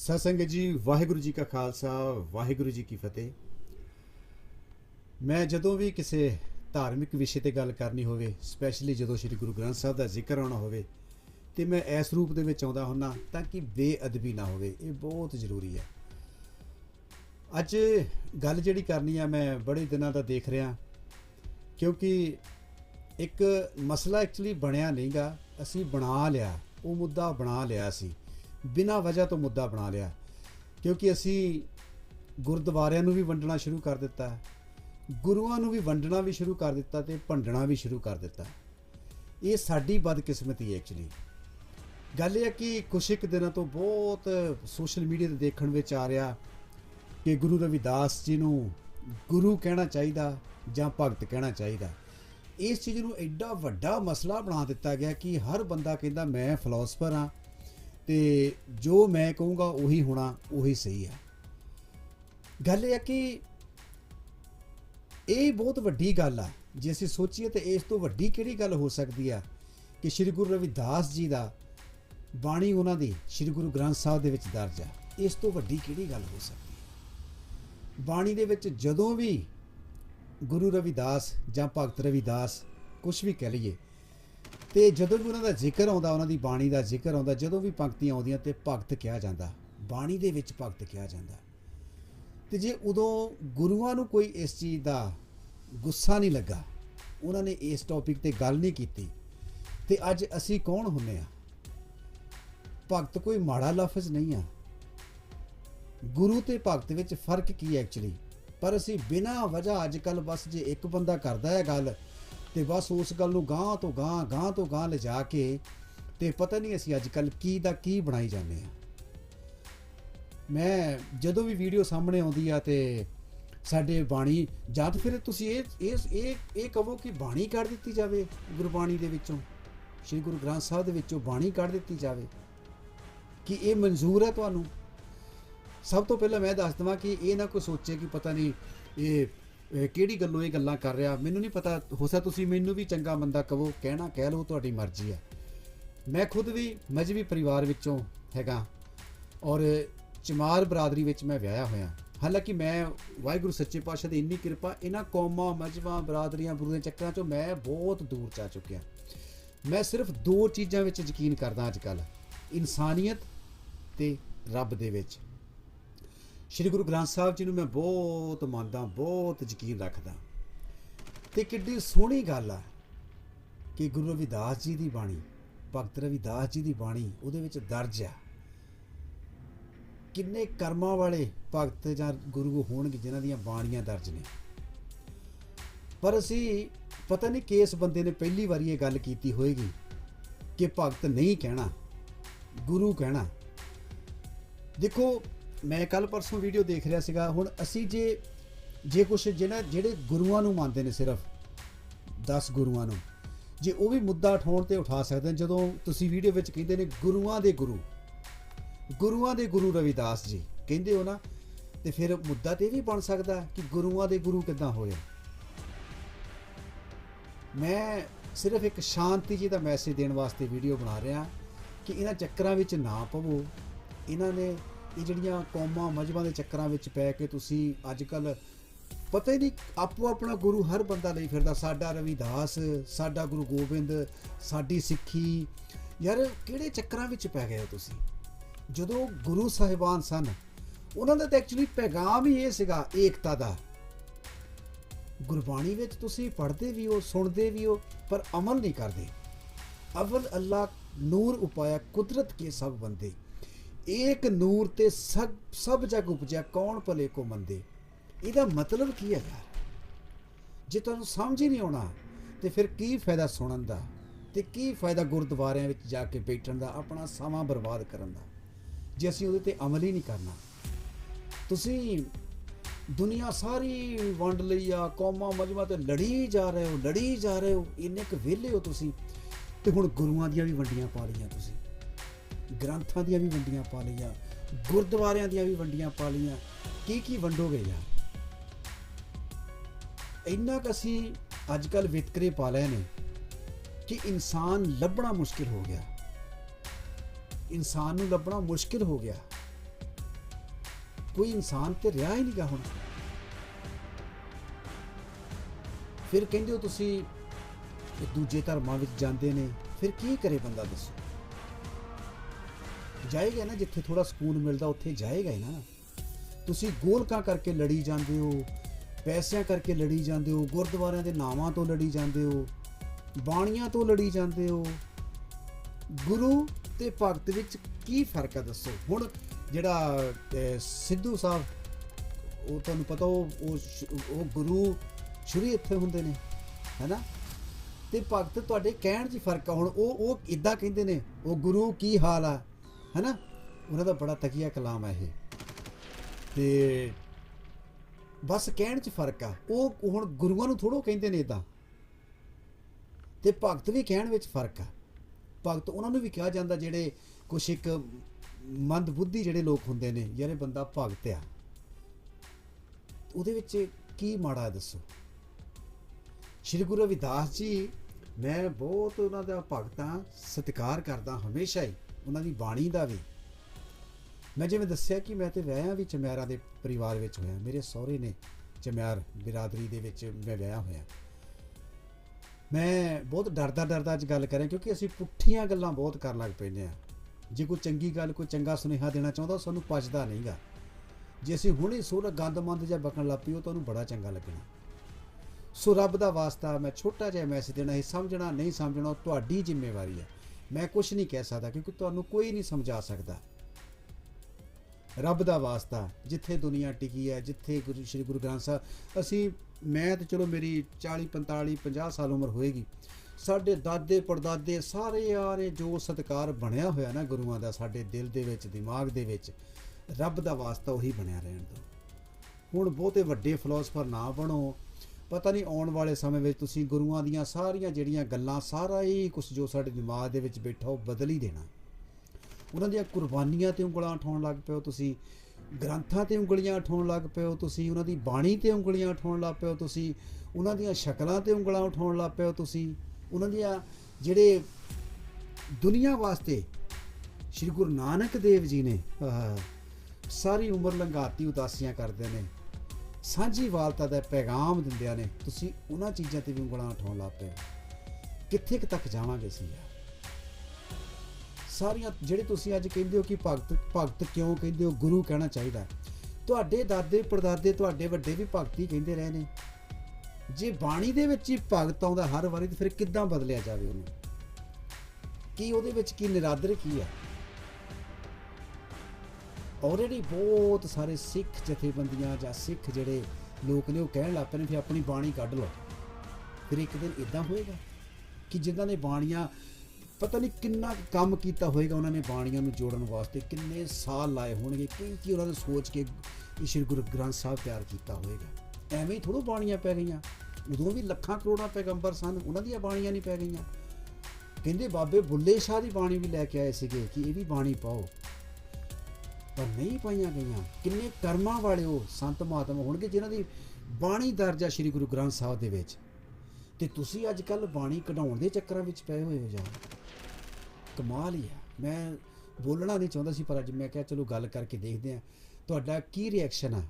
ਸਤਸੰਗ ਜੀ, ਵਾਹਿਗੁਰੂ ਜੀ ਕਾ ਖਾਲਸਾ, ਵਾਹਿਗੁਰੂ ਜੀ ਕੀ ਫਤਿਹ। ਮੈਂ ਜਦੋਂ ਵੀ ਕਿਸੇ ਧਾਰਮਿਕ ਵਿਸ਼ੇ ਤੇ ਗੱਲ ਕਰਨੀ ਹੋਵੇ ਸਪੈਸ਼ਲੀ ਜਦੋਂ ਸ੍ਰੀ ਗੁਰੂ ਗ੍ਰੰਥ ਸਾਹਿਬ ਦਾ ਜ਼ਿਕਰ ਆਉਣਾ ਹੋਵੇ, ਤੇ ਮੈਂ ਇਸ ਰੂਪ ਦੇ ਵਿੱਚ ਆਉਂਦਾ ਹੁੰਨਾ ਤਾਂ ਕਿ ਬੇਅਦਬੀ ਨਾ ਹੋਵੇ, ਇਹ ਬਹੁਤ ਜ਼ਰੂਰੀ ਹੈ। ਅੱਜ ਗੱਲ ਜਿਹੜੀ ਕਰਨੀ ਆ, ਮੈਂ ਬੜੇ ਦਿਨਾਂ ਦਾ ਦੇਖ ਰਿਹਾ, ਕਿਉਂਕਿ ਇੱਕ ਮਸਲਾ ਐਕਚੁਅਲੀ ਬਣਿਆ ਨਹੀਂਗਾ ਅਸੀਂ ਬਣਾ ਲਿਆ, ਉਹ ਮੁੱਦਾ ਬਣਾ ਲਿਆ ਸੀ। ਬਿਨਾਂ ਵਜ੍ਹਾ ਤੋਂ ਮੁੱਦਾ ਬਣਾ ਲਿਆ ਕਿਉਂਕਿ ਅਸੀਂ ਗੁਰਦੁਆਰਿਆਂ ਨੂੰ ਵੀ ਵੰਡਣਾ ਸ਼ੁਰੂ ਕਰ ਦਿੱਤਾ ਗੁਰੂਆਂ ਨੂੰ ਵੀ ਵੰਡਣਾ ਵੀ ਸ਼ੁਰੂ ਕਰ ਦਿੱਤਾ ਤੇ ਭੰਡਣਾ ਵੀ ਸ਼ੁਰੂ ਕਰ ਦਿੱਤਾ ਇਹ ਸਾਡੀ ਬਦਕਿਸਮਤੀ ਹੈ ਐਕਚੁਅਲੀ ਗੱਲ ਇਹ ਹੈ ਕਿ ਕੁਛ ਇੱਕ ਦਿਨਾਂ ਤੋਂ ਬਹੁਤ ਸੋਸ਼ਲ ਮੀਡੀਆ ਤੇ ਦੇਖਣ ਵਿੱਚ ਆ ਰਿਹਾ ਕਿ ਗੁਰੂ ਰਵਿਦਾਸ ਜੀ ਨੂੰ ਗੁਰੂ ਕਹਿਣਾ ਚਾਹੀਦਾ ਜਾਂ ਭਗਤ ਕਹਿਣਾ ਚਾਹੀਦਾ। ਇਸ ਚੀਜ਼ ਨੂੰ ਐਡਾ ਵੱਡਾ ਮਸਲਾ ਬਣਾ ਦਿੱਤਾ ਗਿਆ ਕਿ ਹਰ ਬੰਦਾ ਕਹਿੰਦਾ ਮੈਂ ਫਿਲਾਸਫਰ ਹਾਂ। ਤੇ ਜੋ ਮੈਂ ਕਹੂੰਗਾ ਉਹੀ ਹੋਣਾ, ਉਹੀ ਸਹੀ ਹੈ। ਗੱਲ ਇਹ ਹੈ ਕਿ ਇਹ ਬਹੁਤ ਵੱਡੀ ਗੱਲ ਆ। ਜੇ ਅਸੀਂ ਸੋਚੀਏ ਤੇ ਇਸ ਤੋਂ ਵੱਡੀ ਕਿਹੜੀ ਗੱਲ ਹੋ ਸਕਦੀ ਆ ਕਿ ਸ੍ਰੀ ਗੁਰੂ ਰਵਿਦਾਸ ਜੀ ਦਾ ਬਾਣੀ ਉਹਨਾਂ ਦੀ ਸ੍ਰੀ ਗੁਰੂ ਗ੍ਰੰਥ ਸਾਹਿਬ ਦੇ ਵਿੱਚ ਦਰਜ ਆ। ਇਸ ਤੋਂ ਵੱਡੀ ਕਿਹੜੀ ਗੱਲ ਹੋ ਸਕਦੀ ਹੈ ਬਾਣੀ ਦੇ ਵਿੱਚ ਜਦੋਂ ਵੀ ਗੁਰੂ ਰਵਿਦਾਸ ਜਾਂ ਭਗਤ ਰਵਿਦਾਸ ਕੁਝ ਵੀ ਕਹਿ ਲਈਏ ਤੇ ਜਦੋਂ ਵੀ ਉਹਨਾਂ ਦਾ ਜ਼ਿਕਰ ਆਉਂਦਾ, ਉਹਨਾਂ ਦੀ ਬਾਣੀ ਦਾ ਜ਼ਿਕਰ ਆਉਂਦਾ, ਜਦੋਂ ਵੀ ਪੰਕਤੀਆਂ ਆਉਂਦੀਆਂ ਤੇ ਭਗਤ ਕਿਹਾ ਜਾਂਦਾ, ਬਾਣੀ ਦੇ ਵਿੱਚ ਭਗਤ ਕਿਹਾ ਜਾਂਦਾ। ਤੇ ਜੇ ਉਦੋਂ ਗੁਰੂਆਂ ਨੂੰ ਕੋਈ ਇਸ ਚੀਜ਼ ਦਾ ਗੁੱਸਾ ਨਹੀਂ ਲੱਗਾ, ਉਹਨਾਂ ਨੇ ਇਸ ਟੌਪਿਕ ਤੇ ਗੱਲ ਨਹੀਂ ਕੀਤੀ, ਤੇ ਅੱਜ ਅਸੀਂ ਕੌਣ ਹੁੰਨੇ ਆ? ਭਗਤ ਕੋਈ ਮਾੜਾ ਲਫ਼ਜ਼ ਨਹੀਂ ਆ। ਗੁਰੂ ਤੇ ਭਗਤ ਵਿੱਚ ਫ਼ਰਕ ਕੀ ਹੈ ਐਕਚੁਅਲੀ ਪਰ ਅਸੀਂ ਬਿਨਾਂ ਵਜ੍ਹਾ ਅੱਜ ਕੱਲ ਬਸ ਜੇ ਇੱਕ ਬੰਦਾ ਕਰਦਾ ਹੈ ਗੱਲ ਤੇ ਬਸ ਉਸ ਗੱਲ ਨੂੰ ਗਾਂ ਤੋਂ ਗਾਂ ਗਾਂ ਤੋਂ ਗਾਂ ਲਿਜਾ ਕੇ ਤੇ ਪਤਾ ਨਹੀਂ ਅਸੀਂ ਅੱਜ ਕੱਲ ਕੀ ਦਾ ਕੀ ਬਣਾਈ ਜਾਂਦੇ ਆ ਮੈਂ ਜਦੋਂ ਵੀ ਵੀਡੀਓ ਸਾਹਮਣੇ ਆਉਂਦੀ ਆ ਤੇ ਸਾਡੇ ਬਾਣੀ ਜਦ ਫਿਰ ਤੁਸੀਂ ਇਹ ਇਹ ਇਹ ਇਹ ਕਹੋ ਕਿ ਬਾਣੀ ਕੱਢ ਦਿੱਤੀ ਜਾਵੇ ਗੁਰਬਾਣੀ ਦੇ ਵਿੱਚੋਂ, ਸ੍ਰੀ ਗੁਰੂ ਗ੍ਰੰਥ ਸਾਹਿਬ ਦੇ ਵਿੱਚੋਂ ਬਾਣੀ ਕੱਢ ਦਿੱਤੀ ਜਾਵੇ, ਕਿ ਇਹ ਮਨਜ਼ੂਰ ਹੈ ਤੁਹਾਨੂੰ। ਸਭ ਤੋਂ ਪਹਿਲਾਂ ਮੈਂ ਦੱਸ ਦਵਾਂ ਕਿ ਇਹ ਨਾ ਕੋਈ ਸੋਚੇ ਕਿ ਪਤਾ ਨਹੀਂ ਇਹ ਇਹ ਕਿਹੜੀ ਗੱਲੋਂ ਇਹ ਗੱਲਾਂ ਕਰ ਰਿਹਾ? ਮੈਨੂੰ ਨਹੀਂ ਪਤਾ। ਹੋ ਸਕਦਾ ਤੁਸੀਂ ਮੈਨੂੰ ਵੀ ਚੰਗਾ ਮੰਦਾ ਕਹੋ, ਕਹਿਣਾ ਕਹਿ ਲਓ, ਤੁਹਾਡੀ ਮਰਜ਼ੀ ਹੈ। ਮੈਂ ਖੁਦ ਵੀ ਮਜਬੀ ਪਰਿਵਾਰ ਵਿੱਚੋਂ ਹੈਗਾ। ਔਰ ਚਮਾਰ ਬਰਾਦਰੀ ਵਿੱਚ ਮੈਂ ਵਿਆਹਿਆ ਹੋਇਆ। ਹਾਲਾਂਕਿ ਮੈਂ ਵਾਹਿਗੁਰੂ ਸੱਚੇ ਪਾਤਸ਼ਾਹ ਦੀ ਇੰਨੀ ਕਿਰਪਾ, ਇਹਨਾਂ ਕੌਮਾਂ ਮਜਬਾਂ ਬਰਾਦਰੀਆਂ ਬਰੂ ਦੇ ਚੱਕਰਾਂ ਚੋਂ ਮੈਂ ਬਹੁਤ ਦੂਰ ਜਾ ਚੁੱਕਿਆ। ਮੈਂ ਸਿਰਫ ਦੋ ਚੀਜ਼ਾਂ ਵਿੱਚ ਯਕੀਨ ਕਰਦਾ ਅੱਜ ਕੱਲ ਇਨਸਾਨੀਅਤ ਤੇ ਰੱਬ ਦੇ ਵਿੱਚ। ਸ਼੍ਰੀ ਗੁਰੂ ਗ੍ਰੰਥ ਸਾਹਿਬ ਜੀ ਨੂੰ ਮੈਂ ਬਹੁਤ ਮੰਨਦਾ, ਬਹੁਤ ਯਕੀਨ ਰੱਖਦਾ। ਤੇ ਕਿੱਡੀ ਸੋਹਣੀ ਗੱਲ ਆ ਕਿ ਗੁਰੂ ਰਵਿਦਾਸ ਜੀ ਦੀ ਬਾਣੀ, ਭਗਤ ਰਵਿਦਾਸ ਜੀ ਦੀ ਬਾਣੀ, ਉਹਦੇ ਵਿੱਚ ਦਰਜ ਆ। ਕਿੰਨੇ ਕਰਮਾਂ ਵਾਲੇ ਭਗਤ ਜਾਂ ਗੁਰੂ ਹੋਣਗੇ ਜਿਨ੍ਹਾਂ ਦੀਆਂ ਬਾਣੀਆਂ ਦਰਜ ਨੇ। ਪਰ ਅਸੀਂ ਪਤਾ ਨਹੀਂ ਕਿਸ ਬੰਦੇ ਨੇ ਪਹਿਲੀ ਵਾਰੀ ਇਹ ਗੱਲ ਕੀਤੀ ਹੋਏਗੀ ਕਿ ਭਗਤ ਨਹੀਂ ਕਹਿਣਾ, ਗੁਰੂ ਕਹਿਣਾ। ਦੇਖੋ ਮੈਂ ਕੱਲ ਪਰਸੋਂ ਵੀਡੀਓ ਦੇਖ ਰਿਹਾ ਸੀਗਾ। ਹੁਣ ਅਸੀਂ ਜੇ ਜੇ ਕੁਛ ਜਿਹੜਾ ਜਿਹੜੇ ਗੁਰੂਆਂ ਨੂੰ ਮੰਨਦੇ ਨੇ ਸਿਰਫ 10 ਗੁਰੂਆਂ ਨੂੰ, ਜੇ ਉਹ ਵੀ ਮੁੱਦਾ ਉਠਾਉਣ ਤੇ ਉਠਾ ਸਕਦੇ ਨੇ, ਜਦੋਂ ਤੁਸੀਂ ਵੀਡੀਓ ਵਿੱਚ ਕਹਿੰਦੇ ਨੇ ਗੁਰੂਆਂ ਦੇ ਗੁਰੂ, ਗੁਰੂਆਂ ਦੇ ਗੁਰੂ ਰਵਿਦਾਸ ਜੀ, ਕਹਿੰਦੇ ਹੋ ਨਾ, ਤੇ ਫਿਰ ਮੁੱਦਾ ਤੇ ਇਹ ਵੀ ਬਣ ਸਕਦਾ ਕਿ ਗੁਰੂਆਂ ਦੇ ਗੁਰੂ ਕਿੱਦਾਂ ਹੋਏ। ਮੈਂ ਸਿਰਫ ਇੱਕ ਸ਼ਾਂਤੀ ਜੀ ਦਾ ਮੈਸੇਜ ਦੇਣ ਵਾਸਤੇ ਵੀਡੀਓ ਬਣਾ ਰਿਹਾ ਕਿ ਇਹਨਾਂ ਚੱਕਰਾਂ ਵਿੱਚ ਨਾ ਪਵੋ। ਇਹਨਾਂ ਨੇ ਇਹ ਜਿਹੜੀਆਂ ਕੌਮਾਂ ਮਜਬਾਂ ਦੇ ਚੱਕਰਾਂ ਵਿੱਚ ਪੈ ਕੇ ਤੁਸੀਂ ਅੱਜ ਕੱਲ ਪਤਾ ਹੀ ਨਹੀਂ, ਆਪੋ ਆਪਣਾ ਗੁਰੂ ਹਰ ਬੰਦਾ ਲਈ ਫਿਰਦਾ। ਸਾਡਾ ਰਵਿਦਾਸ, ਸਾਡਾ ਗੁਰੂ ਗੋਬਿੰਦ, ਸਾਡੀ ਸਿੱਖੀ। ਯਾਰ, ਕਿਹੜੇ ਚੱਕਰਾਂ ਵਿੱਚ ਪੈ ਗਏ ਹੋ ਤੁਸੀਂ? ਜਦੋਂ ਗੁਰੂ ਸਾਹਿਬਾਨ ਸਨ, ਉਹਨਾਂ ਦਾ ਤਾਂ ਐਕਚੁਅਲੀ ਪੈਗਾਮ ਹੀ ਇਹ ਸੀਗਾ, ਏਕਤਾ ਦਾ। ਗੁਰਬਾਣੀ ਵਿੱਚ ਤੁਸੀਂ ਪੜ੍ਹਦੇ ਵੀ ਹੋ, ਸੁਣਦੇ ਵੀ ਹੋ, ਪਰ ਅਮਲ ਨਹੀਂ ਕਰਦੇ। ਅਵਲ ਅੱਲਾ ਨੂਰ ਉਪਾਇਆ ਕੁਦਰਤ ਕੇ ਸਭ ਬੰਦੇ। ਏਕ ਨੂਰ ਤੇ ਸਭ ਸਭ ਜਗ ਉਪਜਿਆ ਕੌਣ ਭਲੇ ਕੋ ਮੰਦੇ? ਇਹਦਾ ਮਤਲਬ ਕੀ ਹੈ ਯਾਰ ਜੇ ਤੁਹਾਨੂੰ ਸਮਝ ਹੀ ਨਹੀਂ ਆਉਣਾ, ਤੇ ਫਿਰ ਕੀ ਫਾਇਦਾ ਸੁਣਨ ਦਾ? ਤੇ ਕੀ ਫਾਇਦਾ ਗੁਰਦੁਆਰਿਆਂ ਵਿੱਚ ਜਾ ਕੇ ਬੈਠਣ ਦਾ, ਆਪਣਾ ਸਮਾਂ ਬਰਬਾਦ ਕਰਨ ਦਾ? ਜੇ ਅਸੀਂ ਉਹਦੇ ਤੇ ਅਮਲ ਹੀ ਨਹੀਂ ਕਰਨਾ। ਤੁਸੀਂ ਦੁਨੀਆ ਸਾਰੀ ਵੰਡ ਲਈ ਆ, ਕੌਮਾਂ ਮਜਮਾ ਤੇ ਲੜੀ ਜਾ ਰਹੇ ਹੋ, ਲੜੀ ਜਾ ਰਹੇ ਹੋ, ਇੰਨੇ ਕੁ ਵਿਹਲੇ ਹੋ ਤੁਸੀਂ, ਤੇ ਹੁਣ ਗੁਰੂਆਂ ਦੀਆਂ ਵੀ ਵੰਡੀਆਂ ਪਾ ਲਈਆਂ ਤੁਸੀਂ। ਗ੍ਰੰਥਾਂ ਦੀਆਂ ਵੀ ਵੰਡੀਆਂ ਪਾ ਲਈਆਂ, ਗੁਰਦੁਆਰਿਆਂ ਦੀਆਂ ਵੀ ਵੰਡੀਆਂ ਪਾ ਲਈਆਂ। ਕੀ ਕੀ ਵੰਡੋਗੇ ਯਾਰ? ਇੰਨਾ ਕੁ ਅਸੀਂ ਅੱਜ ਕੱਲ ਵਿਤਕਰੇ ਪਾ ਲਏ ਨੇ ਕਿ ਇਨਸਾਨ ਲੱਭਣਾ ਮੁਸ਼ਕਿਲ ਹੋ ਗਿਆ। ਇਨਸਾਨ ਨੂੰ ਲੱਭਣਾ ਮੁਸ਼ਕਿਲ ਹੋ ਗਿਆ। ਕੋਈ ਇਨਸਾਨ ਤੇ ਰਿਹਾ ਹੀ ਨਹੀਂਗਾ ਹੁਣ। ਫਿਰ ਕਹਿੰਦੇ ਹੋ ਤੁਸੀਂ ਦੂਜੇ ਧਰਮਾਂ ਵਿੱਚ ਜਾਂਦੇ ਨੇ, ਫਿਰ ਕੀ ਕਰੇ ਬੰਦਾ ਦੱਸੋ? ਜਾਏਗਾ ਨਾ, ਜਿੱਥੇ ਥੋੜਾ ਸਕੂਨ ਮਿਲਦਾ, ਉੱਥੇ ਜਾਏਗਾ ਹੀ ਨਾ। ਤੁਸੀਂ ਗੋਲਕਾਂ ਕਰਕੇ ਲੜੀ ਜਾਂਦੇ ਹੋ, ਪੈਸਿਆਂ ਕਰਕੇ ਲੜੀ ਜਾਂਦੇ ਹੋ, ਗੁਰਦੁਆਰਿਆਂ ਦੇ ਨਾਵਾਂ ਤੋਂ ਲੜੀ ਜਾਂਦੇ ਹੋ, ਬਾਣੀਆਂ ਤੋਂ ਲੜੀ ਜਾਂਦੇ ਹੋ। ਗੁਰੂ ਤੇ ਭਗਤ ਵਿੱਚ ਕੀ ਫ਼ਰਕ ਆ ਦੱਸੋ? ਹੁਣ ਜਿਹੜਾ ਸਿੱਧੂ ਸਾਹਿਬ, ਉਹ ਤੁਹਾਨੂੰ ਪਤਾ, ਉਹ ਉਹ ਗੁਰੂ ਸ਼ੁਰੂ ਇੱਥੇ ਹੁੰਦੇ ਨੇ, ਹੈਨਾ? ਤੇ ਭਗਤ, ਤੁਹਾਡੇ ਕਹਿਣ 'ਚ ਫ਼ਰਕ ਆ। ਹੁਣ ਉਹ ਉਹ ਇਦਾਂ ਕਹਿੰਦੇ ਨੇ? ਉਹ ਗੁਰੂ ਕੀ ਹਾਲ ਆ? ਹੈ ਨਾ ਉਹਨਾਂ ਦਾ ਬੜਾ ਤਕੀਆ ਕਲਾਮ ਹੈ ਇਹ। ਤੇ ਬਸ ਕਹਿਣ 'ਚ ਫ਼ਰਕ ਆ। ਉਹ ਹੁਣ ਗੁਰੂਆਂ ਨੂੰ ਥੋੜੋ ਕਹਿੰਦੇ ਨੇ ਇਦਾਂ ਤੇ ਭਗਤ ਵੀ ਕਹਿਣ ਵਿੱਚ ਫ਼ਰਕ ਆ। ਭਗਤ ਉਹਨਾਂ ਨੂੰ ਵੀ ਕਿਹਾ ਜਾਂਦਾ ਜਿਹੜੇ ਕੁਛ ਇੱਕ ਮੰਦ ਬੁੱਧੀ ਜਿਹੜੇ ਲੋਕ ਹੁੰਦੇ ਨੇ ਯਾਰ ਇਹ ਬੰਦਾ ਭਗਤ ਆ। ਉਹਦੇ ਵਿੱਚ ਕੀ ਮਾੜਾ ਹੈ ਦੱਸੋ? ਸ਼੍ਰੀ ਗੁਰੂ ਰਵਿਦਾਸ ਜੀ, ਮੈਂ ਬਹੁਤ ਉਹਨਾਂ ਦਾ ਭਗਤਾਂ ਸਤਿਕਾਰ ਕਰਦਾ ਹਮੇਸ਼ਾ ਹੀ। ਉਹਨਾਂ ਦੀ ਬਾਣੀ ਦਾ ਵੀ। ਮੈਂ ਜਿਵੇਂ ਦੱਸਿਆ ਕਿ ਮੈਂ ਤੇ ਵਿਆਹਾਂ ਵੀ ਚਮਿਆਰਾਂ ਦੇ ਪਰਿਵਾਰ ਵਿੱਚ ਹੋਇਆ। ਮੇਰੇ ਸਹੁਰੇ ਨੇ ਚਮਿਆਰ ਬਿਰਾਦਰੀ ਦੇ ਵਿੱਚ ਮੈਂ ਵਿਆਹ ਹੋਇਆ। ਮੈਂ ਬਹੁਤ ਡਰਦਾ ਡਰਦਾ ਅੱਜ ਗੱਲ ਕਰਾਂ ਕਿਉਂਕਿ ਅਸੀਂ ਪੁੱਠੀਆਂ ਗੱਲਾਂ ਬਹੁਤ ਕਰਨ ਲੱਗ ਪੈਂਦੇ ਆ ਜੇ ਕੋਈ ਚੰਗੀ ਗੱਲ, ਕੋਈ ਚੰਗਾ ਸੁਨੇਹਾ ਦੇਣਾ ਚਾਹੁੰਦਾ, ਉਹ ਸਾਨੂੰ ਪਚਦਾ ਨਹੀਂਗਾ। ਜੇ ਅਸੀਂ ਹੁਣੇ ਸੁਰ ਗੰਦਮੰਦ ਜਾਂ ਬਕਣ ਲੱਗ ਉਹ ਤੁਹਾਨੂੰ ਬੜਾ ਚੰਗਾ ਲੱਗਣਾ। ਸੋ ਰੱਬ ਦਾ ਵਾਸਤਾ, ਮੈਂ ਛੋਟਾ ਜਿਹਾ ਮੈਸੇਜ ਦੇਣਾ, ਇਹ ਸਮਝਣਾ, ਨਹੀਂ ਸਮਝਣਾ, ਉਹ ਤੁਹਾਡੀ ਜ਼ਿੰਮੇਵਾਰੀ ਹੈ। ਮੈਂ ਕੁਝ ਨਹੀਂ ਕਹਿ ਸਕਦਾ ਕਿਉਂਕਿ ਤੁਹਾਨੂੰ ਕੋਈ ਨਹੀਂ ਸਮਝਾ ਸਕਦਾ। ਰੱਬ ਦਾ ਵਾਸਤਾ, ਜਿੱਥੇ ਦੁਨੀਆ ਟਿਕੀ ਹੈ, ਜਿੱਥੇ ਗੁਰੂ ਸ਼੍ਰੀ ਗੁਰੂ ਗ੍ਰੰਥ ਸਾਹਿਬ, ਅਸੀਂ, ਮੈਂ ਤੇ ਚਲੋ ਮੇਰੀ 40 45 50 ਸਾਲ ਉਮਰ ਹੋਏਗੀ। ਸਾਡੇ ਦਾਦੇ, ਪੜਦਾਦੇ ਸਾਰੇ ਯਾਰੇ ਜੋ ਸਤਕਾਰ ਬਣਿਆ ਹੋਇਆ ਨਾ ਗੁਰੂਆਂ ਦਾ, ਸਾਡੇ ਦਿਲ ਦੇ ਵਿੱਚ, ਦਿਮਾਗ ਦੇ ਵਿੱਚ, ਰੱਬ ਦਾ ਵਾਸਤਾ ਉਹੀ ਬਣਿਆ ਰਹਿਣ ਦੋ ਹੁਣ ਬਹੁਤੇ ਵੱਡੇ ਫਿਲਾਸਫਰ ਨਾ ਬਣੋ ਪਤਾ ਨਹੀਂ ਆਉਣ ਵਾਲੇ ਸਮੇਂ ਵਿੱਚ ਤੁਸੀਂ ਗੁਰੂਆਂ ਦੀਆਂ ਸਾਰੀਆਂ ਜਿਹੜੀਆਂ ਗੱਲਾਂ ਸਾਰਾ ਹੀ ਕੁਝ ਜੋ ਸਾਡੇ ਦਿਮਾਗ ਦੇ ਵਿੱਚ ਬੈਠਾ ਉਹ ਬਦਲ ਹੀ ਦੇਣਾ। ਉਹਨਾਂ ਦੀਆਂ ਕੁਰਬਾਨੀਆਂ ਤੇ ਉਂਗਲਾਂ ਉਠਾਉਣ ਲੱਗ ਪਏ ਹੋ ਤੁਸੀਂ, ਗ੍ਰੰਥਾਂ ਤੇ ਉਂਗਲੀਆਂ ਉਠਾਉਣ ਲੱਗ ਪਏ ਹੋ ਤੁਸੀਂ, ਉਹਨਾਂ ਦੀ ਬਾਣੀ ਤੇ ਉਂਗਲੀਆਂ ਉਠਾਉਣ ਲੱਗ ਪਏ ਹੋ ਤੁਸੀਂ, ਉਹਨਾਂ ਦੀਆਂ ਸ਼ਕਲਾਂ ਤੇ ਉਂਗਲਾਂ ਉਠਾਉਣ ਲੱਗ ਪਏ ਹੋ ਤੁਸੀਂ, ਉਹਨਾਂ ਦੀਆਂ ਜਿਹੜੇ ਦੁਨੀਆ ਵਾਸਤੇ ਸ੍ਰੀ ਗੁਰੂ ਨਾਨਕ ਦੇਵ ਜੀ ਨੇ ਸਾਰੀ ਉਮਰ ਲੰਘਾਤੀ ਉਦਾਸੀਆਂ ਕਰਦੇ ਨੇ। ਸਾਂਝੀ ਵਾਲਤਾ ਦਾ ਪੈਗਾਮ ਦਿੰਦਿਆਂ ਨੇ ਤੁਸੀਂ ਉਹਨਾਂ ਚੀਜ਼ਾਂ ਤੇ ਵੀ ਉਂਗਲਾਂ ਉਠਾਉਣ ਲੱਗ ਪਏ। ਕਿੱਥੇ ਕੁ ਤੱਕ ਜਾਵਾਂਗੇ ਅਸੀਂ ਯਾਰ? ਸਾਰੀਆਂ ਜਿਹੜੇ ਤੁਸੀਂ ਅੱਜ ਕਹਿੰਦੇ ਹੋ ਕਿ ਭਗਤ ਭਗਤ ਕਿਉਂ ਕਹਿੰਦੇ ਹੋ, ਗੁਰੂ ਕਹਿਣਾ ਚਾਹੀਦਾ। ਤੁਹਾਡੇ ਦਾਦੇ, ਪੜਦਾਦੇ, ਤੁਹਾਡੇ ਵੱਡੇ ਵੀ ਭਗਤ ਹੀ ਕਹਿੰਦੇ ਰਹੇ ਨੇ। ਜੇ ਬਾਣੀ ਦੇ ਵਿੱਚ ਹੀ ਭਗਤ ਆਉਂਦਾ ਹਰ ਵਾਰੀ, ਤੇ ਫਿਰ ਕਿੱਦਾਂ ਬਦਲਿਆ ਜਾਵੇ ਉਹਨੂੰ? ਕੀ ਉਹਦੇ ਵਿੱਚ ਕੀ ਨਿਰਾਦਰ ਕੀ ਹੈ? ਆਲਰੇਡੀ ਬਹੁਤ ਸਾਰੇ ਸਿੱਖ ਜਥੇਬੰਦੀਆਂ ਜਾਂ ਸਿੱਖ ਜਿਹੜੇ ਲੋਕ ਨੇ ਉਹ ਕਹਿਣ ਲੱਗ ਪਏ ਨੇ ਵੀ ਆਪਣੀ ਬਾਣੀ ਕੱਢ ਲਓ। ਫਿਰ ਇੱਕ ਦਿਨ ਇਦਾਂ ਹੋਏਗਾ ਕਿ ਜਿਨ੍ਹਾਂ ਨੇ ਬਾਣੀਆਂ, ਪਤਾ ਨਹੀਂ ਕਿੰਨਾ ਕੰਮ ਕੀਤਾ ਹੋਏਗਾ, ਉਹਨਾਂ ਨੇ ਬਾਣੀਆਂ ਨੂੰ ਜੋੜਨ ਵਾਸਤੇ ਕਿੰਨੇ ਸਾਲ ਲਾਏ ਹੋਣਗੇ ਕੀ ਕੀ ਉਹਨਾਂ ਨੇ ਸੋਚ ਕੇ ਸ਼੍ਰੀ ਗੁਰੂ ਗ੍ਰੰਥ ਸਾਹਿਬ ਤਿਆਰ ਕੀਤਾ ਹੋਏਗਾ। ਐਵੇਂ ਹੀ ਥੋੜੋ ਬਾਣੀਆਂ ਪੈ ਗਈਆਂ। ਉਦੋਂ ਵੀ ਲੱਖਾਂ ਕਰੋੜਾਂ ਪੈਗੰਬਰ ਸਨ, ਉਹਨਾਂ ਦੀਆਂ ਬਾਣੀਆਂ ਨਹੀਂ ਪੈ ਗਈਆਂ। ਕਹਿੰਦੇ ਬਾਬੇ ਬੁੱਲੇ ਸ਼ਾਹ ਦੀ ਬਾਣੀ ਵੀ ਲੈ ਕੇ ਆਏ ਸੀਗੇ ਕਿ ਇਹ ਵੀ ਬਾਣੀ ਪਾਓ। ਪਰ ਨਹੀਂ ਪਾਈਆਂ ਗਈਆਂ। ਕਿੰਨੇ ਕਰਮਾਂ ਵਾਲੇ ਉਹ ਸੰਤ ਮਹਾਤਮਾ ਹੋਣਗੇ ਜਿਨ੍ਹਾਂ ਦੀ ਬਾਣੀ ਦਰਜ ਆ ਸ਼੍ਰੀ ਗੁਰੂ ਗ੍ਰੰਥ ਸਾਹਿਬ ਦੇ ਵਿੱਚ। ਤੇ ਤੁਸੀਂ ਅੱਜ ਕੱਲ ਬਾਣੀ ਕਢਾਉਣ ਦੇ ਚੱਕਰਾਂ ਵਿੱਚ ਪਏ ਹੋਏ ਹੋ ਜਾਂ? ਕਮਾਲ ਹੀ ਆ। ਮੈਂ ਬੋਲਣਾ ਨਹੀਂ ਚਾਹੁੰਦਾ ਸੀ, ਪਰ ਅੱਜ ਮੈਂ ਕਿਹਾ ਚਲੋ ਗੱਲ ਕਰਕੇ ਦੇਖਦੇ ਆ ਤੁਹਾਡਾ ਕੀ ਰਿਐਕਸ਼ਨ ਆ?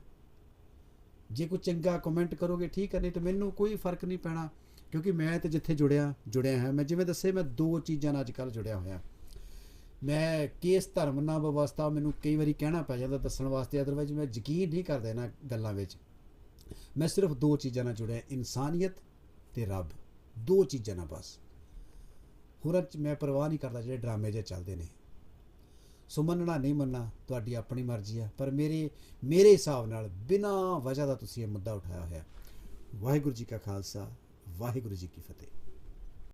ਜੇ ਕੋਈ ਚੰਗਾ ਕਮੈਂਟ ਕਰੋਗੇ, ਠੀਕ ਹੈ ਨਹੀਂ ਤਾਂ ਮੈਨੂੰ ਕੋਈ ਫ਼ਰਕ ਨਹੀਂ ਪੈਣਾ। ਕਿਉਂਕਿ ਮੈਂ ਤੇ ਜਿੱਥੇ ਜੁੜਿਆ ਜੁੜਿਆ ਹਾਂ। ਮੈਂ ਜਿਵੇਂ ਦੱਸੇ ਮੈਂ ਦੋ ਚੀਜ਼ਾਂ ਨਾਲ ਅੱਜ ਕੱਲ ਜੁੜਿਆ ਹੋਇਆ। ਮੈਂ ਕਿਸ ਧਰਮ ਨਾਲ ਵਿਵਸਥਾ ਮੈਨੂੰ ਕਈ ਵਾਰੀ ਕਹਿਣਾ ਪੈ ਜਾਂਦਾ ਦੱਸਣ ਵਾਸਤੇ ਅਦਰਵਾਈਜ਼ ਮੈਂ ਯਕੀਨ ਨਹੀਂ ਕਰਦਾ ਇਹਨਾਂ ਗੱਲਾਂ ਵਿੱਚ। ਮੈਂ ਸਿਰਫ ਦੋ ਚੀਜ਼ਾਂ ਨਾਲ ਜੁੜਿਆ, ਇਨਸਾਨੀਅਤ ਤੇ ਰੱਬ। ਦੋ ਚੀਜ਼ਾਂ ਨਾਲ ਬਸ। ਹੋਰਾਂ 'ਚ ਮੈਂ ਪਰਵਾਹ ਨਹੀਂ ਕਰਦਾ ਜਿਹੜੇ ਡਰਾਮੇ ਜਿਹੇ ਚੱਲਦੇ ਨੇ। ਸੋ ਮੰਨਣਾ ਨਹੀਂ ਮੰਨਣਾ, ਤੁਹਾਡੀ ਆਪਣੀ ਮਰਜ਼ੀ ਆ, ਪਰ ਮੇਰੇ ਮੇਰੇ ਹਿਸਾਬ ਨਾਲ ਬਿਨਾਂ ਵਜ੍ਹਾ ਦਾ ਤੁਸੀਂ ਇਹ ਮੁੱਦਾ ਉਠਾਇਆ ਹੋਇਆ। ਵਾਹਿਗੁਰੂ ਜੀ ਕਾ ਖਾਲਸਾ, ਵਾਹਿਗੁਰੂ ਜੀ ਕੀ ਫਤਿਹ।